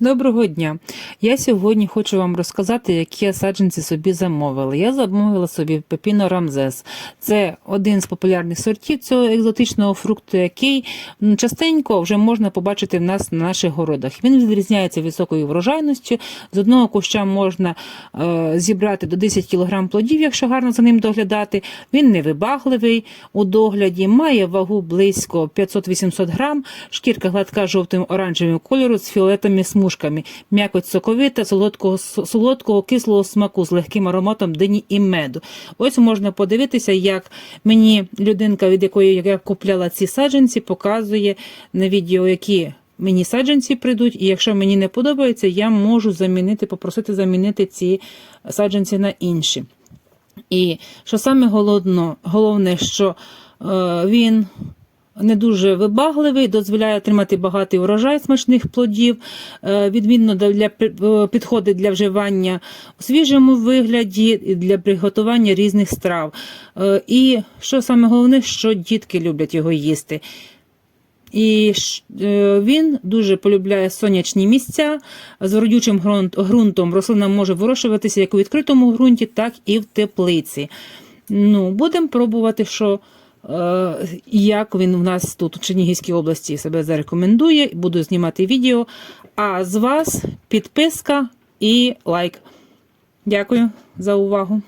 Доброго дня! Я сьогодні хочу вам розказати, які я саджанці собі замовила. Я замовила собі пепіно рамзес. Це один з популярних сортів цього екзотичного фрукту, який частенько вже можна побачити в нас на наших городах. Він відрізняється високою врожайністю. З одного куща можна е, зібрати до 10 кг плодів, якщо гарно за ним доглядати. Він невибагливий у догляді, має вагу близько 500-800 грам, шкірка гладка жовтим оранжевим кольору з фіолетами фіолетовими смужками, м'якоть соковита, солодкого, солодкого кислого смаку з легким ароматом дині і меду. Ось можна подивитися, як мені людинка, від якої я купляла ці саджанці, показує на відео, які мені саджанці прийдуть, і якщо мені не подобається, я можу замінити, попросити замінити ці саджанці на інші. І що саме головно, головне, що е, він не дуже вибагливий, дозволяє отримати багатий урожай смачних плодів, е, відмінно для, е, підходить для вживання у свіжому вигляді і для приготування різних страв. Е, І що саме головне, що дітки люблять його їсти. І він дуже полюбляє сонячні місця. З родючим ґрунтом рослина може вирощуватися як у відкритому ґрунті, так і в теплиці. Ну, будемо пробувати, що, як він у нас тут у Чернігівській області себе зарекомендує. Буду знімати відео. А з вас підписка і лайк. Дякую за увагу.